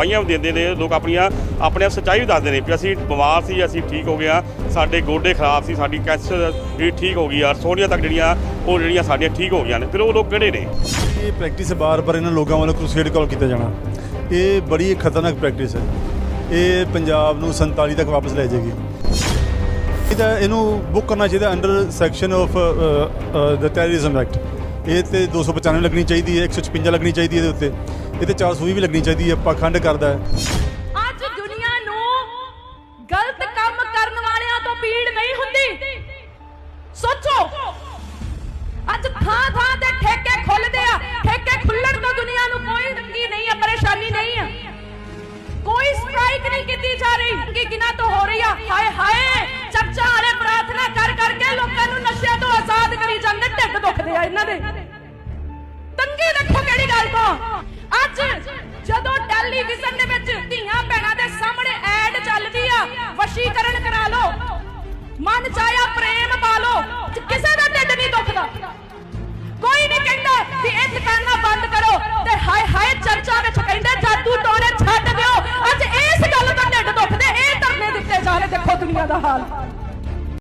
ਗਵਾਹੀਆਂ ਵੀ ਦਿੰਦੇ ਨੇ, ਲੋਕ ਆਪਣੀਆਂ, ਆਪਣੇ ਆਪ ਸੱਚਾਈ ਵੀ ਦੱਸਦੇ ਨੇ ਵੀ ਅਸੀਂ ਬਿਮਾਰ ਸੀ, ਅਸੀਂ ਠੀਕ ਹੋ ਗਿਆ ਸਾਡੇ ਗੋਡੇ ਖਰਾਬ ਸੀ, ਸਾਡੀ ਕੈਂਸਰ ਵੀ ਠੀਕ ਹੋ ਗਈ ਆ ਸੋਹਣੀਆਂ ਤੱਕ ਜਿਹੜੀਆਂ, ਉਹ ਜਿਹੜੀਆਂ ਸਾਡੀਆਂ ਠੀਕ ਹੋ ਗਈਆਂ ਨੇ, ਫਿਰ ਉਹ ਲੋਕ ਕਿਹੜੇ ਨੇ? ਇਹ ਪ੍ਰੈਕਟਿਸ ਬਾਰ-ਬਾਰ ਇਹਨਾਂ ਲੋਕਾਂ ਵੱਲੋਂ ਕ੍ਰੂਸੇਡ ਕਾਲ ਕੀਤਾ ਜਾਣਾ। ਇਹ ਬੜੀ ਖਤਰਨਾਕ ਪ੍ਰੈਕਟਿਸ ਹੈ। ਇਹ ਪੰਜਾਬ ਨੂੰ 47 ਤੱਕ ਵਾਪਸ ਲੈ ਜਾਏਗੀ। ਇਹਦਾ ਇਹਨੂੰ ਬੁੱਕ ਕਰਨਾ ਚਾਹੀਦਾ under section of the terrorism act ਇਹ ਤੇ 295 ਲੱਗਣੀ ਚਾਹੀਦੀ ਹੈ 156 ਲੱਗਣੀ ਚਾਹੀਦੀ ਹੈ ਇਹਦੇ ਉੱਤੇ। ਇਹ ਤੇ 420 ਵੀ ਲੱਗਣੀ ਚਾਹੀਦੀ ਹੈ ਪਾਖੰਡ ਕਰਦਾ ਹੈ। ਅੱਜ ਦੁਨੀਆ ਨੂੰ ਗਲਤ ਕੰਮ ਕਰਨ ਵਾਲਿਆਂ ਤੋਂ ਪੀੜ ਨਹੀਂ ਹੁੰਦੀ। ਸੋਚੋ, ਅੱਜ ਥਾਂ ਥਾਂ ਤੇ ਠੇਕੇ ਖੁੱਲਦੇ ਆ। ਠੇਕੇ ਖੁੱਲਣ ਤੋਂ ਦੁਨੀਆ ਨੂੰ ਕੋਈ ਤੰਗੀ ਨਹੀਂ ਆ ਪਰੇਸ਼ਾਨੀ ਨਹੀਂ ਆ ਕੋਈ ਸਟ੍ਰਾਈਕ ਨਹੀਂ ਕੀਤੀ ਜਾ ਰਹੀ ਕਿ ਢਿੱਡ ਦੁਖਦੇ ਆ ਇਹਨਾਂ ਦੇ। ਤੰਗੀ ਦੇਖੋ ਕਿਹੜੀ ਗੱਲ ਤੋਂ? ਅੱਜ ਜਦੋਂ ਟੈਲੀਵਿਜ਼ਨ ਦੇ ਵਿੱਚ ਧੀਆਂ ਭੈਣਾਂ ਦੇ ਸਾਹਮਣੇ ਐਡ ਚੱਲਦੀ ਆ, ਵਸ਼ੀਕਰਨ ਕਰਾ ਲਓ। ਮਨ ਚਾਇਆ ਪ੍ਰੇਮ ਪਾ ਲਓ। ਕਿਸੇ ਦਾ ਢਿੱਡ ਨਹੀਂ ਦੁਖਦਾ। ਕੋਈ ਨਹੀਂ ਕਹਿੰਦਾ ਵੀ ਇਹ ਦੁਕਾਨਾਂ ਬੰਦ ਕਰੋ ਤੇ ਹਾਏ ਹਾਏ ਚਰਚਾ ਵਿੱਚ ਕਹਿੰਦੇ, ਜਾਦੂ ਟੋਣੇ ਛੱਡ ਦਿਓ। ਅੱਜ ਇਸ ਗੱਲ ਦਾ ਢਿੱਡ ਦੁਖਦੇ, ਇਹ ਧਰਨੇ ਦਿੱਤੇ ਜਾ ਰਹੇ ਦੇਖੋ ਦੁਨੀਆ ਦਾ ਹਾਲ।